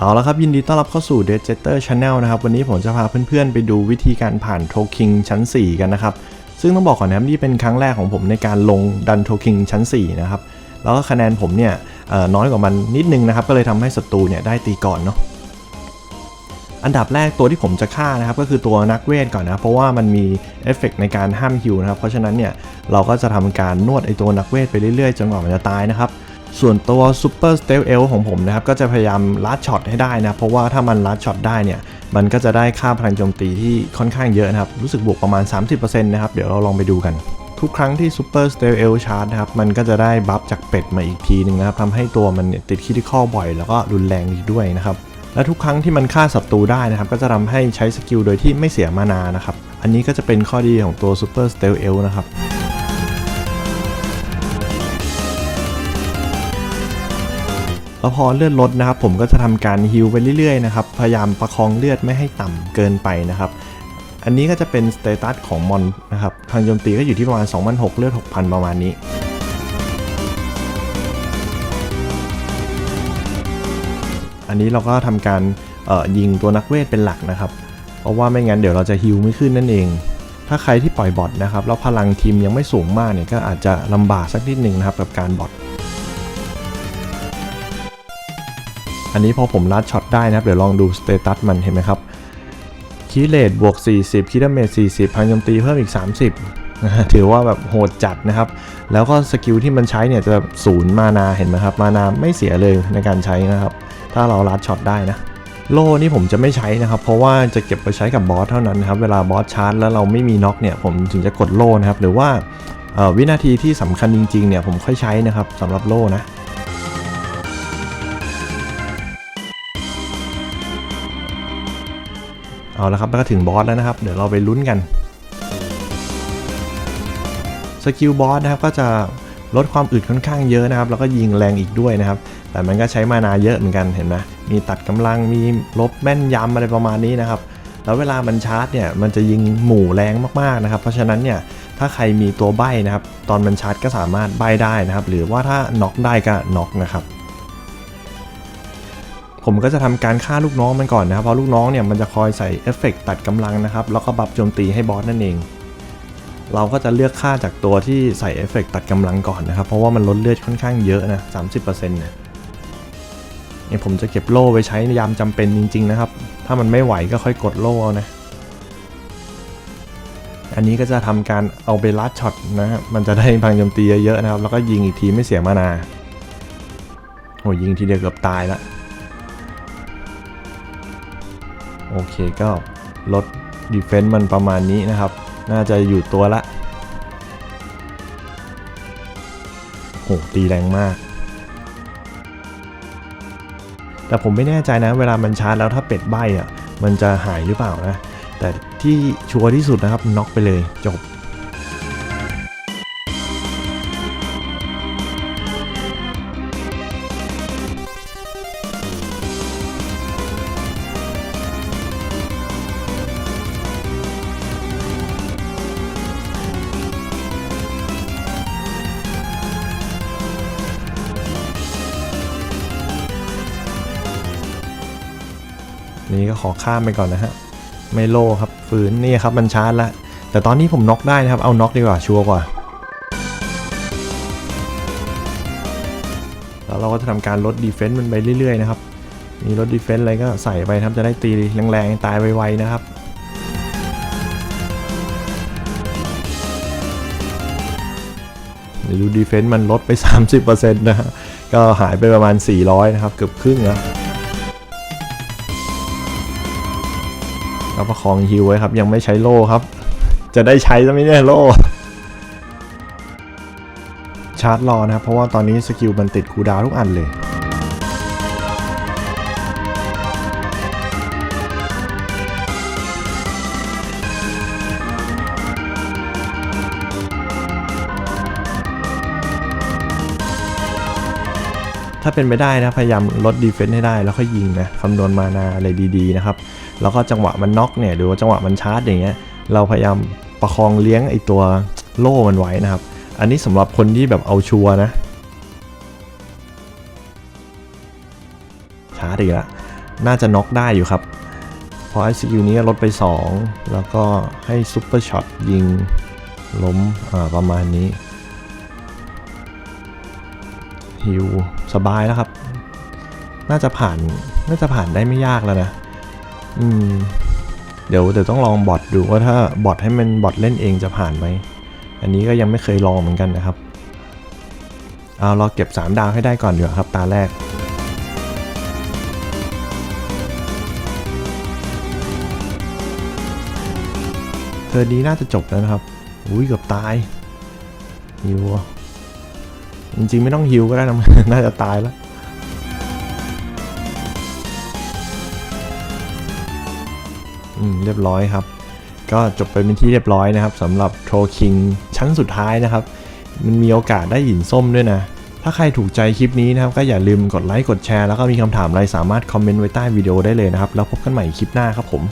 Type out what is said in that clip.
เอาละครับ ยินดีต้อนรับเข้าสู่ d e j e t e r Channel นะครับ วันนี้ผมจะพาเพื่อนๆ ไปดูวิธีการผ่านโทคิงชั้น 4 กันนะครับ ซึ่งต้องบอกก่อนนะครับนี่เป็นครั้งแรกของผมในการลงดันโทคิงชั้น 4 นะครับ แล้วก็คะแนนผมเนี่ยน้อยกว่ามันนิดนึงนะครับ ก็เลยทำให้ศัตรูเนี่ยได้ตีก่อนเนาะอันดับแรกตัวที่ผมจะฆ่านะครับ ก็คือตัวนักเวทก่อนนะเพราะว่ามันมีเอฟเฟกต์ในการห้ามฮิวนะครับเพราะฉะนั้นเนี่ยเราก็จะทำการนวดไอตัวนักเวทไปเรื่อยๆจนกว่ามันจะตายนะครับ ส่วนตัวซูเปอร์สเตลเอลของผมนะครับ ก็จะพยายามลัดช็อตให้ได้นะ เพราะว่าถ้ามันลัดช็อตได้เนี่ย มันก็จะได้ค่าพลังโจมตีที่ค่อนข้างเยอะนะครับ รู้สึกบวกประมาณ 30%นะครับ เดี๋ยวเราลองไปดูกัน ทุกครั้งที่ Super s t e l ชาร์ g นะครับ มันก็จะได้บัฟจากเป็ดมาอีกทีหนึ่งนะครับทำให้ตัวมันเนี่ยติดคิด i คอบ่อย แล้วก็รุนแรงอีกด้วยนะครับและทุกครั้งที่มันฆ่าศัตรูได้นะครับ ก็จะทำให้ใช้สกิลโดยที่ไม่เสียมานานะครับอันนี้ก็จะเป็นข้อดีของตัว Super s t e l l นะครับ แล้วพอเลือดลดนะครับผมก็จะทำการฮิลไปเรื่อยๆนะครับพยายามประคองเลือดไม่ให้ต่ำเกินไปนะครับอันนี้ก็จะเป็นสเตตัสของมอนนะครับทางโจมตีก็อยู่ที่ประมาณ2,600เลือด6,000 ประมาณนี้อันนี้เราก็ทำการยิงตัวนักเวทเป็นหลักนะครับ เพราะว่าไม่งั้นเดี๋ยวเราจะฮิลไม่ขึ้นนั่นเอง ถ้าใครที่ปล่อยบอทนะครับแล้วพลังทีมยังไม่สูงมากเนี่ยก็อาจจะลำบากสักนิดหนึ่งนะครับกับการบอท อันนี้พอผมลัดช็อตได้นะครับ เดี๋ยวลองดูสเตตัสมันเห็นไหมครับคีเลตบวก 40 คิดาเมจ40 พังโจมตีเพิ่มอีก 30นะถือว่าแบบโหดจัดนะครับ แล้วก็สกิลที่มันใช้เนี่ยจะศูนย์มานาเห็นไหมครับ มานาไม่เสียเลยในการใช้นะครับ ถ้าเราลัดช็อตได้นะโล่นี่ผมจะไม่ใช้นะครับ เพราะว่าจะเก็บไปใช้กับบอสเท่านั้นนะครับ เวลาบอสชาร์จแล้วเราไม่มีน็อกเนี่ยผมถึงจะกดโล่นะครับ หรือว่าวินาทีที่สำคัญจริงๆเนี่ยผมค่อยใช้นะครับสำหรับโล่นะ เอาละครับแล้วก็ถึงบอสแล้วนะครับ เดี๋ยวเราไปลุ้นกัน สกิลบอสนะครับก็จะลดความอึดค่อนข้างเยอะนะครับ แล้วก็ยิงแรงอีกด้วยนะครับ แต่มันก็ใช้มานาเยอะเหมือนกันเห็นไหมมีตัดกำลังมีลบแม่นยำอะไรประมาณนี้นะครับ แล้วเวลามันชาร์จเนี่ยมันจะยิงหมู่แรงมากๆนะครับ เพราะฉะนั้นเนี่ยถ้าใครมีตัวใบนะครับ ตอนมันชาร์จก็สามารถใบได้นะครับ หรือว่าถ้าน็อกได้ก็น็อกนะครับ ผมก็จะทำการฆ่าลูกน้องมันก่อนนะครับเพราะลูกน้องเนี่ยมันจะคอยใส่เอฟเฟกต์ตัดกำลังนะครับแล้วก็บัฟโจมตีให้บอสนั่นเอง เราก็จะเลือกฆ่าจากตัวที่ใส่เอฟเฟกต์ตัดกำลังก่อนนะครับ เพราะว่ามันลดเลือดค่อนข้างเยอะนะ30%เนี่ยเนี่ยผมจะเก็บโล่ไว้ใช้ในยามจำเป็นจริง ๆ นะครับ ถ้ามันไม่ไหวก็ค่อยกดโล่เอานะ อันนี้ก็จะทำการเอาไปลัดช็อตนะฮะ มันจะได้พังโจมตีเยอะๆนะครับ แล้วก็ยิงอีกทีไม่เสียมานาโอ้ยิงทีเดียวเกือบตายละ โอเคก็ลดดีเฟนต์มันประมาณนี้นะครับ น่าจะอยู่ตัวละโหตีแรงมาก แต่ผมไม่แน่ใจนะ เวลามันชาร์จแล้วถ้าเป็ดใบอะ มันจะหายหรือเปล่านะ แต่ที่ชัวร์ที่สุดนะครับน็อกไปเลยจบ นี่ก็ขอข้ามไปก่อนนะฮะไม่โลครับฝืนนี่ครับมันชาร์จแล้วแต่ตอนนี้ผมน็อกได้นะครับเอาน็อกดีกว่าชัวร์กว่าแล้วเราก็จะทำการลดดีเฟนต์มันไปเรื่อยๆนะครับมีลดดีเฟนต์อะไรก็ใส่ไปครับจะได้ตีแรงๆตายไวๆนะครับเดี๋ยวดูดีเฟนต์มันลดไป 30%นะฮะก็หายไปประมาณ 400 นะครับ เกือบครึ่งแล้วประคองฮิวไว้ครับ ยังไม่ใช้โล่ครับ จะได้ใช้จะไม่ได้โล่ชาร์จรอนะครับ เพราะว่าตอนนี้สกิลมันติดคูดาวทุกอันเลยถ้าเป็นไปได้นะพยายามลดดีเฟนต์ให้ได้แล้วค่อยยิงนะคำนวณมานาอะไรดีๆนะครับ แล้วก็จังหวะมันน็อกเนี่ยหรือว่าจังหวะมันชาร์จอย่างเงี้ยเราพยายามประคองเลี้ยงไอตัวโล่มันไว้นะครับ อันนี้สำหรับคนที่แบบเอาชัวนะ ชาร์จอีกละน่าจะน็อกได้อยู่ครับพอไอสกิลนี้ลดไป 2 แล้วก็ให้ซุปเปอร์ช็อตยิงล้มอ่าประมาณนี้ฮิวสบายแล้วครับ น่าจะผ่าน น่าจะผ่านได้ไม่ยากแล้วนะ อืม เดี๋ยวเดี๋ยวต้องลองบอทดูว่าถ้าบอทให้มันบอทเล่นเองจะผ่านไหม อันนี้ก็ยังไม่เคยลองเหมือนกันนะครับ เอาเราเก็บ 3 ดาวให้ได้ก่อนเดี๋ยวาครับตาแรกเธอนี้น่าจะจบแล้วนะครับ อุ้ยเกือบตายฮิวจริงๆไม่ต้องฮิวก็ได้นะ น่าจะตายแล้ว อืมเรียบร้อยครับ ก็จบไปเป็นที่เรียบร้อยนะครับสำหรับโทรคิงชั้นสุดท้ายนะครับ มันมีโอกาสได้หินส้มด้วยนะ ถ้าใครถูกใจคลิปนี้นะครับ ก็อย่าลืมกดไลค์กดแชร์แล้วก็มีคำถามอะไรสามารถคอมเมนต์ไว้ใต้วิดีโอได้เลยนะครับ แล้วพบกันใหม่คลิปหน้าครับผม